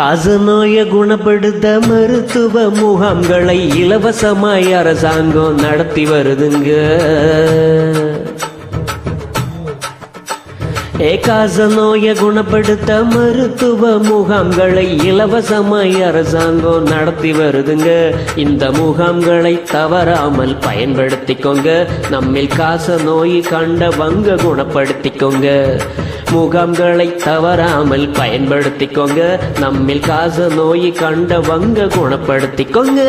காசு நோயை குணப்படுத்த மருத்துவ முகாம்களை இலவசமாய் அரசாங்கம் நடத்தி வருதுங்க. ஏ காச நோயை குணப்படுத்த மருத்துவ முகாம்களை இலவசமாய் அரசாங்கம் நடத்தி வருதுங்க. இந்த முகாம்களை தவறாமல் பயன்படுத்திக்கோங்க. நம்மில் காச நோய் கண்ட வங்க குணப்படுத்திக்கோங்க. முகாம்களை தவறாமல் பயன்படுத்திக்கோங்க. நம்மில் காச நோய் கண்டவங்க குணப்படுத்திக்கோங்க.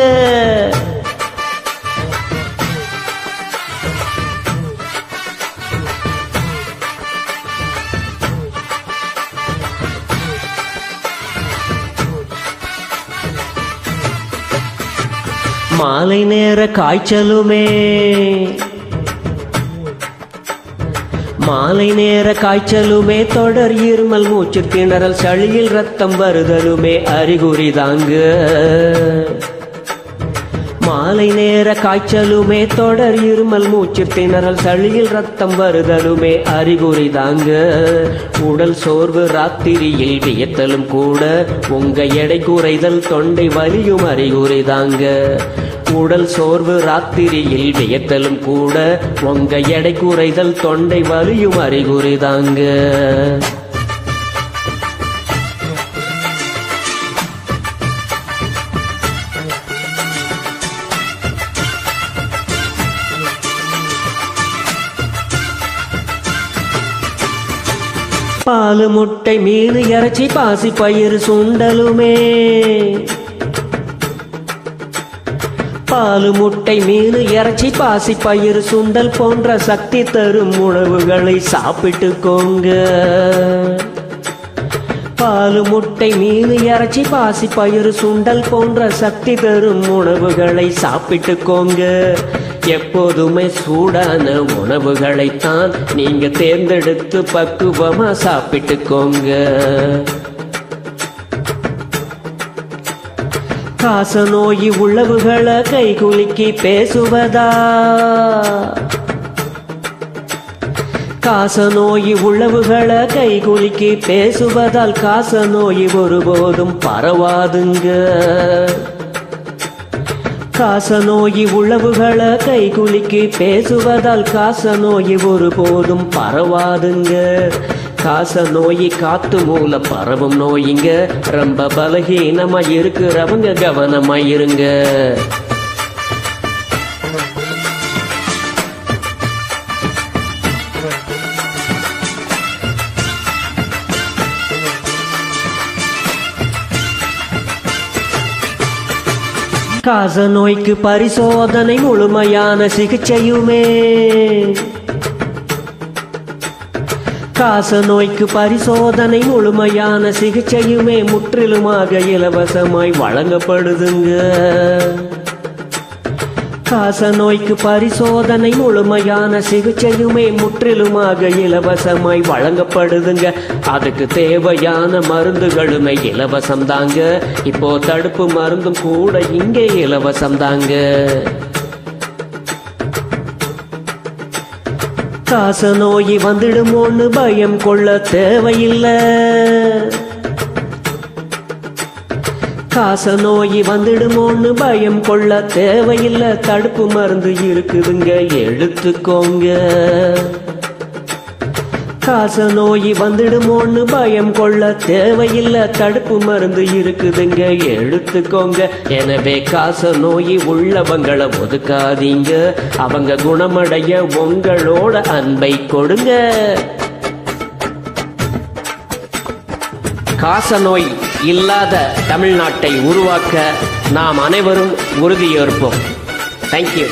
மாலை நேர காய்ச்சலுமே. மாலை நேர காய்ச்சலுமே தொடர் இருமல் மூச்சு திணறல் சளியில் ரத்தம் வருதலுமே அறிகுறி தாங்க. மாலை நேர காய்ச்சலுமே தொடர் இருமல் மூச்சு திணறல் சளியில் ரத்தம் வருதலுமே அறிகுறி தாங்க. உடல் சோர்வு ராத்திரியில் வியத்தலும் கூட உங்க எடை குறைதல் தொண்டை வலியும் அறிகுறி தாங்க. உடல் சோர்வு ராத்திரியில் வியத்தலும் கூட உங்க எடை குறைதல் தொண்டை வலியும் அறிகுறி தாங்க. பாலு முட்டை மீன் இறைச்சி பாசி பயிர் சுண்டலுமே. பாலு முட்டை மீன் இறைச்சி பாசி பயிர் சுண்டல் போன்ற சக்தி தரும் உணவுகளை சாப்பிட்டுக்கோங்க பாலு முட்டை மீன் இறைச்சி பாசி பயிர் சுண்டல் போன்ற சக்தி தரும் உணவுகளை சாப்பிட்டுக்கோங்க எப்போதுமே சூடான உணவுகளைத்தான் நீங்க தேர்ந்தெடுத்து பக்குவமா சாப்பிட்டுக்கோங்க காச நோய் உழவுகளை கைகுலுக்கி பேசுவதா? காச நோய் உழவுகளை கைகுலுக்கி பேசுவதால் காச நோய் ஒருபோதும் பரவாதுங்க. காச நோய் உழவுகளை கைகுலுக்கி பேசுவதால் காச நோய் ஒருபோதும் பரவாதுங்க. காச நோய் காத்து மூல பரவும் நோயிங்க. ரொம்ப பலகீனமா இருக்கிறவங்க கவனமா இருங்க. காச நோய்க்கு பரிசோதனை முழுமையான சிகிச்சையுமே. காச நோய்க்கு பரிசோதனை முழுமையான சிகிச்சையுமே முற்றிலுமாக இலவசமாய் வழங்கப்படுதுங்க. காச நோய்க்கு பரிசோதனை முழுமையான சிகிச்சையுமே முற்றிலுமாக இலவசமாய் வழங்கப்படுதுங்க. அதுக்கு தேவையான மருந்துகளுமே இலவசம் தாங்க இப்போ தடுப்பு மருந்தும் கூட இங்கே இலவசம் தாங்க காச நோய் வந்துடுமோன்னு பயம் கொள்ள தேவையில்லை. காச நோய் வந்துடுமோன்னு பயம் கொள்ள தேவையில்லை. தடுப்பு மருந்து இருக்குதுங்க எடுத்துக்கோங்க. காச நோய் வந்துடுமோன்னு பயம் கொள்ள தேவையில்லை. தடுப்பு மருந்து இருக்குதுங்க எடுத்துக்கோங்க. எனவே காச நோய் உள்ளவங்களை ஒதுக்காதீங்க. அவங்க குணமடைய உங்களோட அன்பை கொடுங்க. காச நோய் இல்லாத தமிழ்நாட்டை உருவாக்க நாம் அனைவரும் உறுதியேற்போம். தேங்க்யூ